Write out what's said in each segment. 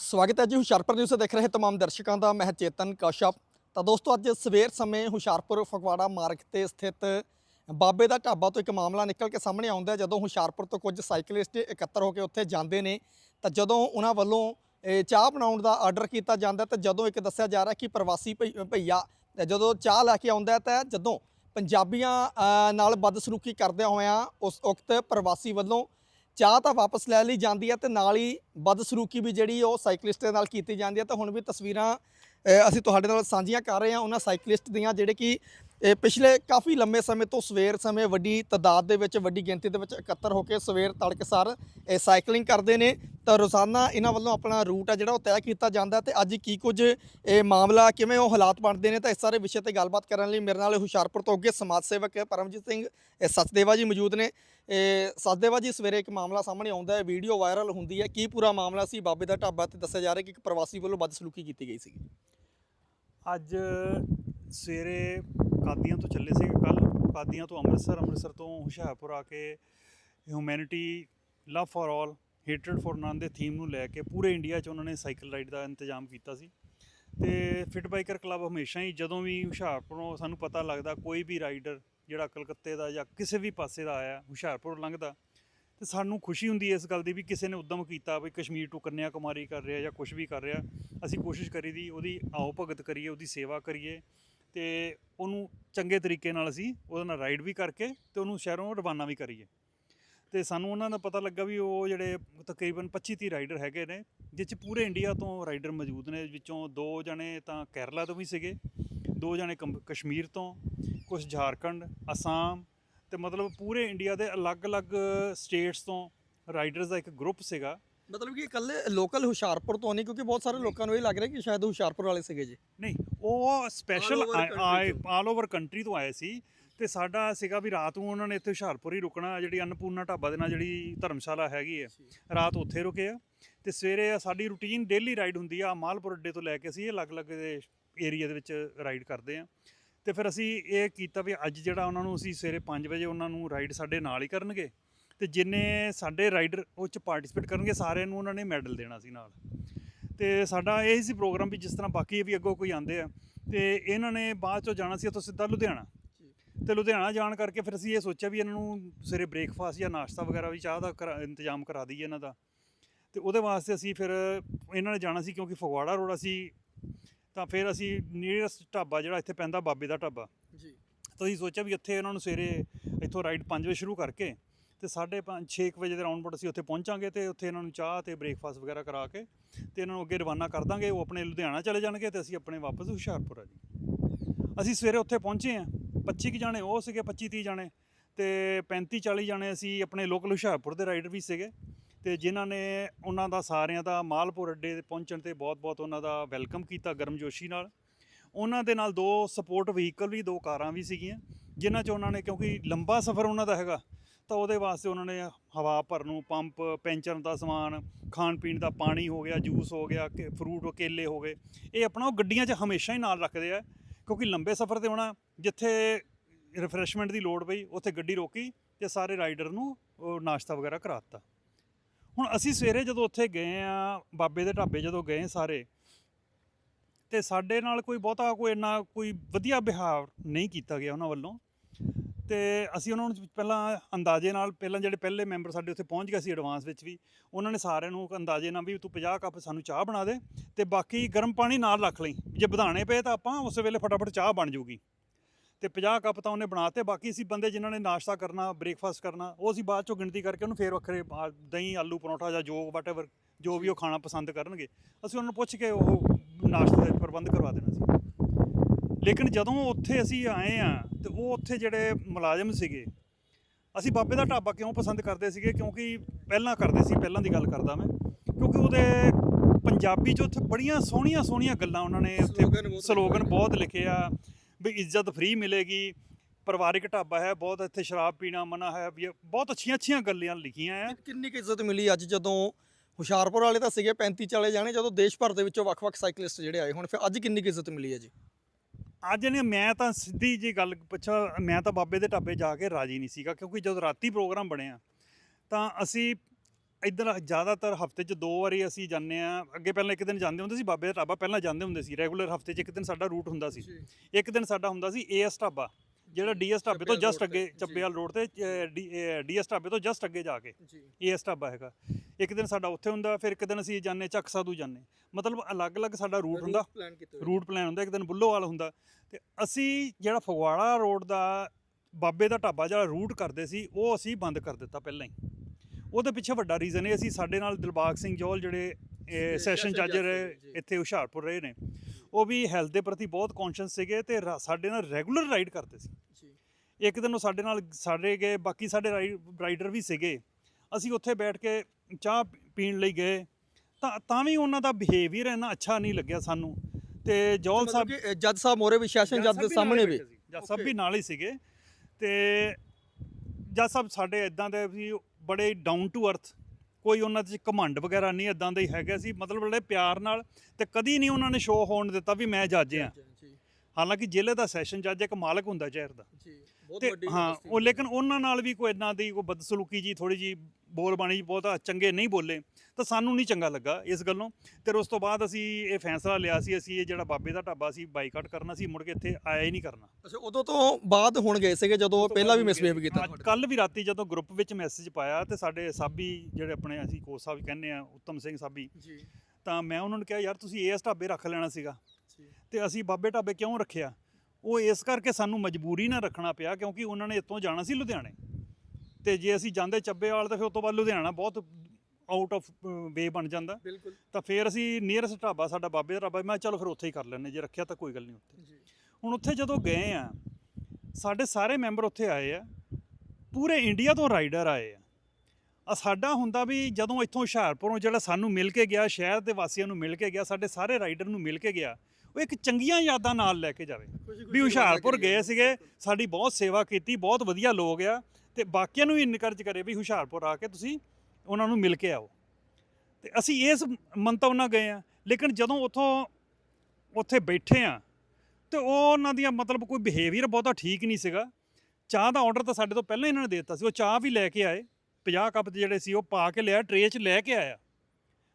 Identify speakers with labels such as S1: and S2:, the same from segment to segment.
S1: ਸਵਾਗਤ ਹੈ ਜੀ ਹੁਸ਼ਿਆਰਪੁਰ ਨਿਊਜ਼ ਦੇਖ ਰਹੇ ਤਮਾਮ ਦਰਸ਼ਕਾਂ ਦਾ, ਮੈਂ ਚੇਤਨ ਕਸ਼ਪ ਤਾਂ ਦੋਸਤੋ, ਅੱਜ ਸਵੇਰ ਸਮੇਂ ਹੁਸ਼ਿਆਰਪੁਰ ਫਗਵਾੜਾ ਮਾਰਗ ਤੇ ਸਥਿਤ ਬਾਬੇ ਦਾ ਢਾਬਾ ਤੋਂ ਇੱਕ ਮਾਮਲਾ ਨਿਕਲ ਕੇ ਸਾਹਮਣੇ ਆਉਂਦਾ ਜਦੋਂ ਹੁਸ਼ਿਆਰਪੁਰ ਤੋਂ ਕੁਝ ਸਾਈਕਲਿਸਟ ਇਕੱਤਰ ਹੋ ਕੇ ਉੱਥੇ ਜਾਂਦੇ ਨੇ, ਤਾਂ ਜਦੋਂ ਉਹਨਾਂ ਵੱਲੋਂ ਚਾਹ ਬਣਾਉਣ ਦਾ ਆਰਡਰ ਕੀਤਾ ਜਾਂਦਾ ਤਾਂ ਜਦੋਂ ਇੱਕ ਦੱਸਿਆ ਜਾ ਰਿਹਾ ਕਿ ਪ੍ਰਵਾਸੀ ਭਈ- ਭਈਆ ਜਦੋਂ ਚਾਹ ਲੈ ਕੇ ਆਉਂਦਾ ਤਾਂ ਜਦੋਂ ਪੰਜਾਬੀਆਂ ਨਾਲ ਬਦਸਲੂਕੀ ਕਰਦਿਆਂ ਹੋਇਆਂ ਉਸ ਵਕਤ ਪ੍ਰਵਾਸੀ ਵੱਲੋਂ ਚਾਹ ਤਾਂ ਵਾਪਸ ਲੈ ਲਈ ਜਾਂਦੀ ਹੈ ਤੇ ਨਾਲ ਹੀ ਬਦਸਲੂਕੀ ਵੀ ਜਿਹੜੀ ਉਹ ਸਾਈਕਲਿਸਟ ਦੇ ਨਾਲ ਕੀਤੀ ਜਾਂਦੀ ਹੈ ਤਾਂ ਹੁਣ ਵੀ ਤਸਵੀਰਾਂ ਅਸੀਂ ਤੁਹਾਡੇ ਨਾਲ ਸਾਂਝੀਆਂ ਕਰ ਰਹੇ ਹਾਂ ਉਹਨਾਂ ਸਾਈਕਲਿਸਟ ਦੀਆਂ, ਜਿਹੜੇ ਕਿ ਇਹ ਪਿਛਲੇ ਕਾਫੀ ਲੰਮੇ ਸਮੇਂ ਤੋਂ ਸਵੇਰ ਸਮੇਂ ਵੱਡੀ ਤਦਾਦ ਦੇ ਵਿੱਚ, ਵੱਡੀ ਗਿਣਤੀ ਦੇ ਵਿੱਚ ਇਕੱਤਰ ਹੋ ਕੇ ਸਵੇਰ ਤੜਕਸਾਰ ਇਹ ਸਾਈਕਲਿੰਗ ਕਰਦੇ ਨੇ। ਤਾਂ ਰੋਜ਼ਾਨਾ ਇਹਨਾਂ ਵੱਲੋਂ ਆਪਣਾ ਰੂਟ ਆ ਜਿਹੜਾ ਉਹ ਤੈਅ ਕੀਤਾ ਜਾਂਦਾ ਤੇ ਅੱਜ ਕੀ ਕੁਝ ਇਹ ਮਾਮਲਾ ਕਿਵੇਂ ਉਹ ਹਾਲਾਤ ਬਣਦੇ ਨੇ ਤਾਂ ਇਸ ਸਾਰੇ ਵਿਸ਼ੇ ਤੇ ਗੱਲਬਾਤ ਕਰਨ ਲਈ ਮੇਰੇ ਨਾਲ ਹੁਸ਼ਿਆਰਪੁਰ ਤੋਂ ਅੱਗੇ ਸਮਾਜ ਸੇਵਕ ਪਰਮਜੀਤ ਸਿੰਘ, ਇਹ ਸਚਦੇਵਾ ਜੀ ਮੌਜੂਦ ਨੇ। ਇਹ ਸਚਦੇਵਾ ਜੀ, ਸਵੇਰੇ ਇੱਕ ਮਾਮਲਾ ਸਾਹਮਣੇ ਆਉਂਦਾ ਹੈ, ਵੀਡੀਓ ਵਾਇਰਲ ਹੁੰਦੀ ਹੈ। ਕੀ ਪੂਰਾ ਮਾਮਲਾ ਸੀ? ਬਾਬੇ ਦਾ ਢਾਬਾ ਤੇ ਦੱਸਿਆ ਜਾ ਰਿਹਾ ਕਿ ਇੱਕ ਪ੍ਰਵਾਸੀ ਵੱਲੋਂ ਬਦਸਲੂਕੀ ਕੀਤੀ ਗਈ ਸੀ।
S2: ਅੱਜ ਸਵੇਰੇ ਕਾਦੀਆਂ ਤੋਂ ਚੱਲੇ ਸੀ ਕੱਲ ਕਾਦੀਆਂ ਤੋਂ ਅੰਮ੍ਰਿਤਸਰ ਅੰਮ੍ਰਿਤਸਰ ਤੋਂ ਹੁਸ਼ਿਆਰਪੁਰ ਆ ਕੇ humanity love for all hatred for none ਦੇ ਥੀਮ ਨੂੰ ਲੈ ਕੇ ਪੂਰੇ ਇੰਡੀਆ 'ਚ ਉਹਨਾਂ ਨੇ ਸਾਈਕਲ ਰਾਈਡ ਦਾ ਇੰਤਜ਼ਾਮ ਕੀਤਾ ਸੀ। ਤੇ ਫਿਟ ਬਾਈਕਰ ਕਲੱਬ ਹਮੇਸ਼ਾ ਹੀ ਜਦੋਂ ਵੀ ਹੁਸ਼ਿਆਰਪੁਰੋਂ ਸਾਨੂੰ ਪਤਾ ਲੱਗਦਾ ਕੋਈ ਵੀ ਰਾਈਡਰ ਜਿਹੜਾ ਕਲਕੱਤੇ ਦਾ ਜਾਂ ਕਿਸੇ ਵੀ ਪਾਸੇ ਦਾ ਆਇਆ, ਹੁਸ਼ਿਆਰਪੁਰ ਲੰਘਦਾ, ਤੇ ਸਾਨੂੰ ਖੁਸ਼ੀ ਹੁੰਦੀ ਹੈ ਇਸ ਗੱਲ ਦੀ ਵੀ ਕਿਸੇ ਨੇ ਉਦਮ ਕੀਤਾ ਵੀ ਕਸ਼ਮੀਰ ਟੂ ਕੰਨਿਆ ਕੁਮਾਰੀ ਕਰ ਰਿਹਾ ਜਾਂ ਕੁਝ ਵੀ ਕਰ ਰਿਹਾ। ਅਸੀਂ ਕੋਸ਼ਿਸ਼ ਕਰੀ ਦੀ ਉਹਦੀ ਆਓ ਭਗਤ ਕਰੀਏ, ਉਹਦੀ ਸੇਵਾ ਕਰੀਏ। ਤੇ ਉਹਨੂੰ ਚੰਗੇ ਤਰੀਕੇ ਨਾਲ ਅਸੀਂ ਉਹਦੇ ਨਾਲ ਰਾਈਡ ਵੀ ਕਰਕੇ ਤੇ ਉਹਨੂੰ ਸ਼ਹਿਰੋਂ ਰਵਾਨਾ ਵੀ ਕਰੀਏ। ਤੇ ਸਾਨੂੰ ਉਹਨਾਂ ਦਾ ਪਤਾ ਲੱਗਾ ਵੀ ਉਹ ਜਿਹੜੇ ਤਕਰੀਬਨ 25 30 ਰਾਈਡਰ ਹੈਗੇ ਨੇ ਜਿਸ ਚ ਪੂਰੇ ਇੰਡੀਆ ਤੋਂ ਰਾਈਡਰ ਮੌਜੂਦ ਨੇ, ਵਿੱਚੋਂ ਦੋ ਜਣੇ ਤਾਂ ਕੇਰਲਾ ਤੋਂ ਵੀ ਸੀਗੇ, ਦੋ ਜਣੇ ਕੰਬ- ਕਸ਼ਮੀਰ ਤੋਂ ਕੁਝ ਝਾਰਖੰਡ, ਅਸਾਮ ਤੇ ਮਤਲਬ ਪੂਰੇ ਇੰਡੀਆ ਦੇ ਅਲੱਗ-ਅਲੱਗ ਸਟੇਟਸ ਤੋਂ ਰਾਈਡਰਸ ਦਾ ਇੱਕ ਗਰੁੱਪ ਸੀਗਾ।
S1: ਮਤਲਬ ਕਿ ਇਕੱਲੇ ਲੋਕਲ ਹੁਸ਼ਿਆਰਪੁਰ ਤੋਂ ਨਹੀਂ ਕਿਉਂਕਿ ਬਹੁਤ ਸਾਰੇ ਲੋਕਾਂ ਨੂੰ ਇਹ ਲੱਗ ਰਿਹਾ ਕਿ ਸ਼ਾਇਦ ਹੁਸ਼ਿਆਰਪੁਰ ਵਾਲੇ ਸੀਗੇ ਜੀ।
S2: ਨਹੀਂ ਉਹ ਸਪੈਸ਼ਲ ਆਏ ਆਲ ਓਵਰ ਕੰਟਰੀ ਤੋਂ ਆਏ ਸੀ ਤੇ ਸਾਡਾ ਸੀਗਾ ਵੀ ਰਾਤ ਨੂੰ ਉਹਨਾਂ ਨੇ ਇੱਥੇ ਹੁਸ਼ਿਆਰਪੁਰ ਹੀ ਰੁਕਣਾ ਜਿਹੜੀ ਅੰਨਪੂਰਨਾ ਢਾਬਾ ਦੇ ਨਾਲ ਜਿਹੜੀ ਧਰਮਸ਼ਾਲਾ ਹੈਗੀ ਹੈ ਰਾਤ ਉੱਥੇ ਰੁਕੇ ਆ। ਤੇ ਸਵੇਰੇ ਸਾਡੀ ਰੂਟੀਨ ਡੇਲੀ ਰਾਈਡ ਹੁੰਦੀ ਆ ਮਾਲਪੁਰ ਅੱਡੇ ਤੋਂ ਲੈ ਕੇ ਅਸੀਂ ਅਲੱਗ-ਅਲੱਗ ਏਰੀਆ ਦੇ ਵਿੱਚ ਰਾਈਡ ਕਰਦੇ ਆ। ਤੇ ਫਿਰ ਅਸੀਂ ਇਹ ਕੀਤਾ ਵੀ ਅੱਜ ਜਿਹੜਾ ਉਹਨਾਂ ਨੂੰ ਅਸੀਂ ਸਵੇਰੇ 5 ਵਜੇ ਉਹਨਾਂ ਨੂੰ ਰਾਈਡ ਸਾਡੇ ਨਾਲ ਹੀ ਕਰਨਗੇ। ਤੇ ਜਿੰਨੇ ਸਾਡੇ ਰਾਈਡਰ ਉਹ ਚ ਪਾਰਟਿਸਿਪੇਟ ਕਰਨਗੇ ਸਾਰਿਆਂ ਨੂੰ ਉਹਨਾਂ ਨੇ ਮੈਡਲ ਦੇਣਾ ਸੀ ਨਾਲ। ਤੇ ਸਾਡਾ ਇਹ ਸੀ ਪ੍ਰੋਗਰਾਮ ਵੀ ਜਿਸ ਤਰ੍ਹਾਂ ਬਾਕੀ ਵੀ ਅੱਗੋਂ ਕੋਈ ਆਂਦੇ ਆ। ਤੇ ਇਹਨਾਂ ਨੇ ਬਾਅਦ ਚੋਂ ਜਾਣਾ ਸੀ ਇੱਥੋਂ ਸਿੱਧਾ ਲੁਧਿਆਣਾ। ਤੇ ਲੁਧਿਆਣਾ ਜਾਣ ਕਰਕੇ ਫਿਰ ਅਸੀਂ ਇਹ ਸੋਚਿਆ ਵੀ ਇਹਨਾਂ ਨੂੰ ਸਵੇਰੇ ਬ੍ਰੇਕਫਾਸਟ ਜਾਂ ਨਾਸ਼ਤਾ ਵਗੈਰਾ ਵੀ ਚਾਹ ਦਾ ਇੰਤਜ਼ਾਮ ਕਰਾ ਦਈਏ ਇਹਨਾਂ ਦਾ। ਤੇ ਉਹਦੇ ਵਾਸਤੇ ਅਸੀਂ ਫਿਰ ਇਹਨਾਂ ਨੇ ਜਾਣਾ ਸੀ ਕਿਉਂਕਿ ਫਗਵਾੜਾ ਰੋਡ ਅਸੀਂ ਤਾਂ ਫਿਰ ਅਸੀਂ ਨੀਅਰਸਟ ਢਾਬਾ ਜਿਹੜਾ ਇੱਥੇ ਪੈਂਦਾ ਬਾਬੇ ਦਾ ਢਾਬਾ।
S1: ਜੀ।
S2: ਤਾਂ ਅਸੀਂ ਸੋਚਿਆ ਵੀ ਇੱਥੇ ਇਹਨਾਂ ਨੂੰ ਸਵੇਰੇ ਇੱਥੋਂ ਰਾਈਡ 5 ਵਜੇ ਸ਼ੁਰੂ ਕਰਕੇ ਤੇ 5:30 6 ਵਜੇ ਦੇ ਰਾਉਂਡ ਬਟ ਅਸੀਂ ਉੱਥੇ ਪਹੁੰਚਾਂਗੇ ਤੇ ਉੱਥੇ ਇਹਨਾਂ ਨੂੰ ਚਾਹ ਤੇ ਬ੍ਰੇਕਫਾਸਟ ਵਗੈਰਾ ਕਰਾ ਕੇ ਤੇ ਇਹਨਾਂ ਨੂੰ ਅੱਗੇ ਰਵਾਨਾ ਕਰ ਦਾਂਗੇ, ਉਹ ਆਪਣੇ ਲੁਧਿਆਣਾ ਚਲੇ ਜਾਣਗੇ ਤੇ ਅਸੀਂ ਆਪਣੇ ਵਾਪਸ ਹੁਸ਼ਿਆਰਪੁਰ ਆ ਜੀ। ਅਸੀਂ ਸਵੇਰੇ ਉੱਥੇ ਪਹੁੰਚੇ ਆ 25 ਕੁ ਜਾਣੇ, ਉਹ ਸੀਗੇ 25 30 ਜਾਣੇ ਤੇ 35 40 ਜਾਣੇ ਅਸੀਂ ਆਪਣੇ ਲੋਕਲ ਹੁਸ਼ਿਆਰਪੁਰ ਦੇ ਰਾਈਡਰ ਵੀ ਸੀਗੇ ਤੇ ਜਿਨ੍ਹਾਂ ਨੇ ਉਹਨਾਂ ਦਾ ਸਾਰਿਆਂ ਦਾ ਮਾਲਪੁਰ ਅੱਡੇ ਤੇ ਪਹੁੰਚਣ ਤੇ ਬਹੁਤ-ਬਹੁਤ ਉਹਨਾਂ ਦਾ ਵੈਲਕਮ ਕੀਤਾ ਗਰਮਜੋਸ਼ੀ ਨਾਲ। ਉਹਨਾਂ ਦੇ ਨਾਲ ਦੋ ਸਪੋਰਟ ਵਹੀਕਲ ਵੀ, ਦੋ ਕਾਰਾਂ ਵੀ ਸੀਗੀਆਂ, ਜਿਨ੍ਹਾਂ 'ਚ ਉਹਨਾਂ ਨੇ ਕਿਉਂਕਿ ਲੰਬਾ ਸਫ਼ਰ ਉਹਨਾਂ ਦਾ ਹੈਗਾ ਤਾਂ ਉਹਦੇ ਵਾਸਤੇ ਉਹਨਾਂ ਨੇ ਹਵਾ ਭਰਨ ਨੂੰ ਪੰਪ, ਪੈਂਚਰ ਦਾ ਸਮਾਨ, ਖਾਣ ਪੀਣ ਦਾ ਪਾਣੀ ਹੋ ਗਿਆ, ਜੂਸ ਹੋ ਗਿਆ, ਕਿ ਫਰੂਟ, ਕੇਲੇ ਹੋ ਗਏ। ਇਹ ਆਪਣਾ ਉਹ ਗੱਡੀਆਂ 'ਚ ਹਮੇਸ਼ਾ ਹੀ ਨਾਲ ਰੱਖਦੇ ਆ, ਕਿਉਂਕਿ ਲੰਬੇ ਸਫ਼ਰ ਤੇ ਹੋਣਾ, ਜਿੱਥੇ ਰਿਫਰੈਸ਼ਮੈਂਟ ਦੀ ਲੋੜ ਪਈ, ਉੱਥੇ ਗੱਡੀ ਰੋਕੀ ਤੇ ਸਾਰੇ ਰਾਈਡਰ ਨੂੰ ਉਹ ਨਾਸ਼ਤਾ ਵਗੈਰਾ ਕਰਾਤਾ। ਹੁਣ ਅਸੀਂ ਸਵੇਰੇ ਜਦੋਂ ਉੱਥੇ ਗਏ ਆ, ਬਾਬੇ ਦੇ ਢਾਬੇ ਜਦੋਂ ਗਏ ਸਾਰੇ, ਤੇ ਸਾਡੇ ਨਾਲ ਕੋਈ ਬਹੁਤਾ ਕੋਈ ਇੰਨਾ, ਕੋਈ ਵਧੀਆ ਵਿਹਾਰ ਨਹੀਂ ਕੀਤਾ ਗਿਆ ਉਹਨਾਂ ਵੱਲੋਂ। ਤੇ ਅਸੀਂ ਉਹਨਾਂ ਨੂੰ ਪਹਿਲਾਂ ਅੰਦਾਜ਼ੇ ਨਾਲ, ਪਹਿਲਾਂ ਜਿਹੜੇ ਪਹਿਲੇ ਮੈਂਬਰ ਸਾਡੇ ਉੱਥੇ ਪਹੁੰਚ ਗਏ ਸੀ ਐਡਵਾਂਸ ਵਿੱਚ ਵੀ, ਉਹਨਾਂ ਨੇ ਸਾਰਿਆਂ ਨੂੰ ਅੰਦਾਜ਼ੇ ਨਾਲ ਵੀ ਤੂੰ 50 ਕੱਪ ਸਾਨੂੰ ਚਾਹ ਬਣਾ ਦੇ ਤੇ ਬਾਕੀ ਗਰਮ ਪਾਣੀ ਨਾਲ ਰੱਖ ਲਈ। ਜੇ ਵਧਾਣੇ ਪਏ ਤਾਂ ਆਪਾਂ ਉਸ ਵੇਲੇ ਫਟਾਫਟ ਚਾਹ ਬਣ ਜੂਗੀ। ਤੇ 50 ਕੱਪ ਤਾਂ ਉਹਨੇ ਬਣਾਤੇ ਬਾਕੀ ਅਸੀਂ ਬੰਦੇ ਜਿਨ੍ਹਾਂ ਨੇ ਨਾਸ਼ਤਾ ਕਰਨਾ ਬ੍ਰੇਕਫਾਸਟ ਕਰਨਾ, ਉਹ ਅਸੀਂ ਬਾਅਦ ਚੋਂ ਗਿਣਤੀ ਕਰਕੇ ਉਹਨੂੰ ਫੇਰ ਵੱਖਰੇ ਦਹੀਂ, ਆਲੂ ਪਰੌਂਠਾ ਜਾਂ ਜੋ ਵਟਐਵਰ ਜੋ ਵੀ ਉਹ ਖਾਣਾ ਪਸੰਦ ਕਰਨਗੇ, ਅਸੀਂ ਉਹਨਾਂ ਨੂੰ ਪੁੱਛ ਕੇ ਉਹ ਨਾਸ਼ਤੇ ਦਾ ਪ੍ਰਬੰਧ ਕਰਵਾ ਦੇਣਾ ਸੀ। ਲੇਕਿਨ ਜਦੋਂ ਉੱਥੇ ਅਸੀਂ ਆਏ ਆ ਤੇ ਉਹ ਉੱਥੇ ਜਿਹੜੇ ਮੁਲਾਜ਼ਮ ਸੀਗੇ ਅਸੀਂ ਬਾਬੇ ਦਾ ਢਾਬਾ ਕਿਉਂ ਪਸੰਦ ਕਰਦੇ ਸੀਗੇ? ਕਿਉਂਕਿ ਪਹਿਲਾਂ ਕਰਦੇ ਸੀ ਪਹਿਲਾਂ ਦੀ ਗੱਲ ਕਰਦਾ ਮੈਂ। ਕਿਉਂਕਿ ਉਹਦੇ ਪੰਜਾਬੀ 'ਚ ਉੱਥੇ ਬੜੀਆਂ ਸੋਹਣੀਆਂ ਸੋਹਣੀਆਂ ਗੱਲਾਂ ਉਹਨਾਂ ਨੇ ਉੱਥੇ ਸਲੋਗਨ ਬਹੁਤ ਲਿਖੇ ਆ ਵੀ ਇੱਜ਼ਤ ਫ੍ਰੀ ਮਿਲੇਗੀ ਪਰਿਵਾਰਿਕ ਢਾਬਾ ਹੈ ਬਹੁਤ ਇੱਥੇ ਸ਼ਰਾਬ ਪੀਣਾ ਮਨਾ ਹੈ ਵੀ ਬਹੁਤ ਅੱਛੀਆਂ ਅੱਛੀਆਂ ਗੱਲਾਂ ਲਿਖੀਆਂ ਆ।
S1: ਕਿੰਨੀ ਕੁ ਇੱਜ਼ਤ ਮਿਲੀ ਅੱਜ ਜਦੋਂ ਹੁਸ਼ਿਆਰਪੁਰ ਵਾਲੇ ਤਾਂ ਸੀਗੇ 35 ਚਾਲੇ ਜਾਣੇ ਜਦੋਂ ਦੇਸ਼ ਭਰ ਦੇ ਵਿੱਚੋਂ ਵੱਖ-ਵੱਖ ਸਾਈਕਲਿਸਟ ਜਿਹੜੇ ਆਏ ਹੁਣ ਫਿਰ ਅੱਜ ਕਿੰਨੀ ਕੁ ਇੱਜ਼ਤ ਮਿਲੀ ਹੈ ਜੀ?
S2: ਅੱਜ ਨੇ ਮੈਂ ਤਾਂ ਸਿੱਧੀ ਜੀ ਗੱਲ ਪੁੱਛਾਂ ਮੈਂ ਤਾਂ ਬਾਬੇ ਦੇ ਢਾਬੇ ਜਾ ਕੇ ਰਾਜੀ ਨਹੀਂ ਸੀਗਾ ਕਿਉਂਕਿ ਜਦੋਂ ਰਾਤੀ ਪ੍ਰੋਗਰਾਮ ਬਣਿਆ ਤਾਂ ਅਸੀਂ ਇੱਧਰ ਜ਼ਿਆਦਾਤਰ ਹਫ਼ਤੇ 'ਚ ਦੋ ਵਾਰੀ ਅਸੀਂ ਜਾਂਦੇ ਆ ਅੱਗੇ ਪਹਿਲਾਂ ਇੱਕ ਦਿਨ ਜਾਂਦੇ ਹੁੰਦੇ ਸੀ ਬਾਬੇ ਦਾ ਢਾਬਾ ਪਹਿਲਾਂ ਜਾਂਦੇ ਹੁੰਦੇ ਸੀ ਰੈਗੂਲਰ ਹਫ਼ਤੇ 'ਚ ਇੱਕ ਦਿਨ ਸਾਡਾ ਰੂਟ ਹੁੰਦਾ ਸੀ। ਇੱਕ ਦਿਨ ਸਾਡਾ ਹੁੰਦਾ ਸੀ ਏਐਸ ਢਾਬਾ। ਜਿਹੜਾ ਡੀਐਸ ਢਾਬੇ ਤੋਂ ਜਸਟ ਅੱਗੇ। ਚੱਬੇਵਾਲ ਰੋਡ ਤੇ ਡੀਐਸ ਢਾਬੇ ਤੋਂ ਜਸਟ ਅੱਗੇ ਜਾ ਕੇ ਏਐਸ ਢਾਬਾ ਹੈਗਾ। ਇੱਕ ਦਿਨ ਸਾਡਾ ਉੱਥੇ ਹੁੰਦਾ ਫਿਰ ਇੱਕ ਦਿਨ ਅਸੀਂ ਜਾਂਦੇ ਚੱਕ ਸਾਧੂ ਜਾਂਦੇ। ਮਤਲਬ ਅਲੱਗ-ਅਲੱਗ ਸਾਡਾ ਰੂਟ ਹੁੰਦਾ। ਰੂਟ ਪਲਾਨ ਹੁੰਦਾ ਇੱਕ ਦਿਨ ਬੁੱਲੋਵਾਲ ਹੁੰਦਾ। ਤੇ ਅਸੀਂ ਜਿਹੜਾ ਫਗਵਾੜਾ ਰੋਡ ਦਾ ਬਾਬੇ ਦਾ ਢਾਬਾ ਜਿਹੜਾ ਰੂਟ ਕਰਦੇ ਸੀ ਉਹ ਅਸੀਂ ਬੰਦ ਕਰ ਦਿੱਤਾ ਪਹਿਲਾਂ ਹੀ। ਉਹਦੇ ਪਿੱਛੇ ਵੱਡਾ ਰੀਜ਼ਨ ਇਹ ਅਸੀਂ ਸਾਡੇ ਨਾਲ ਦਿਲਬਾਗ ਸਿੰਘ ਜੋਲ ਜਿਹੜੇ
S1: ਸੈਸ਼ਨ ਜੱਜ ਜੀ।
S2: ਇੱਥੇ ਹੁਸ਼ਿਆਰਪੁਰ ਰਹੇ ਨੇ। ਉਹ ਵੀ ਹੈਲਥ ਦੇ ਪ੍ਰਤੀ ਬਹੁਤ ਕੌਨਸ਼ੀਅਸ ਸੀਗੇ ਤੇ ਰਾ- ਸਾਡੇ ਨਾਲ ਰੈਗੂਲਰ ਰਾਈਡ ਕਰਦੇ ਸੀ।
S1: ਜੀ।
S2: ਇੱਕ ਦਿਨ ਉਹ ਸਾਡੇ ਨਾਲ ਸਾਡੇ ਗਏ ਬਾਕੀ ਸਾਡੇ ਰਾਈਡਰ ਵੀ ਸੀਗੇ। ਅਸੀਂ ਉੱਥੇ ਬੈਠ ਕੇ ਚਾਹ ਪੀਣ ਲਈ ਗਏ। ਤਾਂ ਤਾਂ ਵੀ ਉਹਨਾਂ ਦਾ ਬਿਹੇਵੀਅਰ ਇੰਨਾ ਅੱਛਾ ਨਹੀਂ ਲੱਗਿਆ ਸਾਨੂੰ। ਤੇ ਜੋਲ ਸਾਹਿਬ
S1: ਮਤਲਬ ਕਿ ਜੱਜ ਸਾਹਿਬ ਮੋਰੇ ਵੀ ਸ਼ਾਸਨ ਜੱਜ ਦੇ ਸਾਹਮਣੇ ਵੀ?
S2: ਜੱਜ ਸਾਹਿਬ. ਵੀ ਨਾਲ ਹੀ ਸੀਗੇ। ਤੇ ਜੱਜ ਸਾਹਿਬ ਸਾਡੇ ਇਦਾਂ ਦੇ ਵੀ ਬੜੇ ਡਾਊਨ ਟੂ ਅਰਥ ਕੋਈ ਉਹਨਾਂ 'ਚ ਘਮੰਡ ਵਗੈਰਾ ਨਹੀਂ ਇਦਾਂ ਦੇ ਹੀ ਹੈਗੇ ਸੀ। ਮਤਲਬ ਬੜੇ ਪਿਆਰ ਨਾਲ ਤੇ ਕਦੀ ਨਹੀਂ ਉਹਨਾਂ ਨੇ ਸ਼ੋਅ ਹੋਣ ਦਿੱਤਾ ਵੀ ਮੈਂ ਜੱਜ ਆ
S1: ਜੀ।
S2: ਹਾਲਾਂਕਿ ਜ਼ਿਲ੍ਹੇ ਦਾ ਸੈਸ਼ਨ ਜੱਜ ਇੱਕ ਮਾਲਕ ਹੁੰਦਾ ਸ਼ਹਿਰ ਦਾ।
S1: ਜੀ ਬਹੁਤ
S2: ਤੇ
S1: ਵੱਡੀ
S2: ਹਾਂ ਉਹ ਲੇਕਿਨ ਉਹਨਾਂ ਨਾਲ ਵੀ ਕੋਈ ਇਦਾਂ ਦੀ ਕੋਈ ਬਦਸਲੂਕੀ ਜੀ ਥੋੜੀ ਜੀ ਬੋਲ ਬਾਣੀ ਬਹੁਤ ਚੰਗੇ ਨਹੀਂ ਬੋਲੇ ਤਾਂ ਸਾਨੂੰ ਨਹੀਂ ਚੰਗਾ ਲੱਗਾ ਇਸ ਗੱਲੋਂ। ਤੇ ਉਸ ਤੋਂ ਬਾਅਦ ਅਸੀਂ ਇਹ ਫੈਸਲਾ ਲਿਆ ਸੀ ਅਸੀਂ ਇਹ ਜਿਹੜਾ ਬਾਬੇ ਦਾ ਢਾਬਾ ਸੀ ਬਾਈਕਾਟ ਕਰਨਾ ਸੀ ਮੁੜ ਕੇ ਇੱਥੇ ਆਇਆ ਹੀ ਨਹੀਂ ਕਰਨਾ।
S1: ਅੱਛਾ ਉਦੋਂ ਤੋਂ ਬਾਅਦ ਹੁਣ ਗਏ ਸੀਗੇ ਜਦੋਂ ਪਹਿਲਾਂ ਵੀ ਮਿਸਬੀਹੇਵ ਕੀਤਾ
S2: ਕੱਲ ਵੀ ਰਾਤੀ ਜਦੋਂ ਗਰੁੱਪ ਵਿੱਚ ਮੈਸੇਜ ਪਾਇਆ ਤੇ ਸਾਡੇ ਸਾਬੀ ਜਿਹੜੇ ਆਪਣੇ ਅਸੀਂ ਕੋਚ ਸਾਹਿਬ ਕਹਿੰਦੇ ਆ ਉੱਤਮ ਸਿੰਘ ਸਾਬੀ
S1: ਜੀ।
S2: ਤਾਂ ਮੈਂ ਉਹਨਾਂ ਨੂੰ ਕਿਹਾ ਯਾਰ ਤੁਸੀਂ ਇਸ ਢਾਬੇ ਰੱਖ ਲੈਣਾ ਸੀਗਾ।
S1: ਜੀ।
S2: ਤੇ ਅਸੀਂ ਬਾਬੇ ਢਾਬੇ ਕਿਉਂ ਰੱਖਿਆ? ਉਹ ਇਸ ਕਰਕੇ ਸਾਨੂੰ ਮਜਬੂਰੀ ਨਾਲ ਰੱਖਣਾ ਪਿਆ ਕਿਉਂਕਿ ਉਹਨਾਂ ਨੇ ਇੱਥੋਂ ਜਾਣਾ ਸੀ ਲੁਧਿਆਣੇ। ਤੇ ਜੇ ਅਸੀਂ ਜਾਂਦੇ ਚੱਬੇਵਾਲ ਤਾਂ ਫਿਰ ਉਸ ਤੋਂ ਬਾਅਦ ਲੁਧਿਆਣਾ ਬਹੁਤ ਆਊਟ ਆਫ ਵੇ ਬਣ ਜਾਂਦਾ।
S1: ਬਿਲਕੁਲ।
S2: ਤਾਂ ਫਿਰ ਅਸੀਂ ਨੀਅਰਸਟ ਢਾਬਾ ਸਾਡਾ ਬਾਬੇ ਦਾ ਢਾਬਾ ਮੈਂ ਚਲੋ ਫਿਰ ਉੱਥੇ ਹੀ ਕਰ ਲੈਂਦੇ ਜੇ ਰੱਖਿਆ ਤਾਂ ਕੋਈ ਗੱਲ ਨਹੀਂ ਉੱਥੇ।
S1: ਜੀ।
S2: ਹੁਣ ਉੱਥੇ ਜਦੋਂ ਗਏ ਆ ਸਾਡੇ ਸਾਰੇ ਮੈਂਬਰ ਉੱਥੇ ਆਏ ਆ। ਪੂਰੇ ਇੰਡੀਆ ਤੋਂ ਰਾਈਡਰ ਆਏ ਆ। ਆ ਸਾਡਾ ਹੁੰਦਾ ਵੀ ਜਦੋਂ ਇੱਥੋਂ ਹੁਸ਼ਿਆਰਪੁਰੋਂ ਜਿਹੜਾ ਸਾਨੂੰ ਮਿਲ ਕੇ ਗਿਆ ਸ਼ਹਿਰ ਦੇ ਵਾਸੀਆਂ ਨੂੰ ਮਿਲ ਕੇ ਗਿਆ ਸਾਡੇ ਸਾਰੇ ਰਾਈਡਰ ਨੂੰ ਮਿਲ ਕੇ ਗਿਆ ਉਹ ਇੱਕ ਚੰਗੀਆਂ ਯਾਦਾਂ ਨਾਲ ਲੈ ਕੇ ਜਾਵੇ। ਵੀ ਹੁਸ਼ਿਆਰਪੁਰ ਗਏ ਸੀਗੇ ਸਾਡੀ ਬਹੁਤ ਸੇਵਾ ਕੀਤੀ ਬਹੁਤ ਵਧੀਆ ਲੋਕ ਆ। ਤੇ ਬਾਕੀਆਂ ਨੂੰ ਵੀ ਇਨਕਰਜ ਕਰੇ ਵੀ ਹੁਸ਼ਿਆਰਪੁਰ ਆ ਕੇ ਤੁਸੀਂ ਉਹਨਾਂ ਨੂੰ ਮਿਲ ਕੇ ਆਓ। ਤੇ ਅਸੀਂ ਇਸ ਮੰਤਵ ਨਾਲ ਗਏ ਆ ਲੇਕਿਨ ਜਦੋਂ ਉਥੋਂ ਉੱਥੇ ਬੈਠੇ ਆ ਤੇ ਉਹ ਉਹਨਾਂ ਦੀਆਂ ਮਤਲਬ ਕੋਈ ਬਿਹੇਵੀਅਰ ਬਹੁਤਾ ਠੀਕ ਨਹੀਂ ਸੀਗਾ। ਚਾਹ ਦਾ ਆਰਡਰ ਤਾਂ ਸਾਡੇ ਤੋਂ ਪਹਿਲਾਂ ਇਹਨਾਂ ਨੇ ਦੇ ਦਿੱਤਾ ਸੀ, ਉਹ ਚਾਹ ਵੀ ਲੈ ਕੇ ਆਏ 50 ਕੱਪ ਜਿਹੜੇ ਸੀ ਉਹ ਪਾ ਕੇ ਲਿਆ ਟਰੇ 'ਚ ਲੈ ਕੇ ਆਇਆ।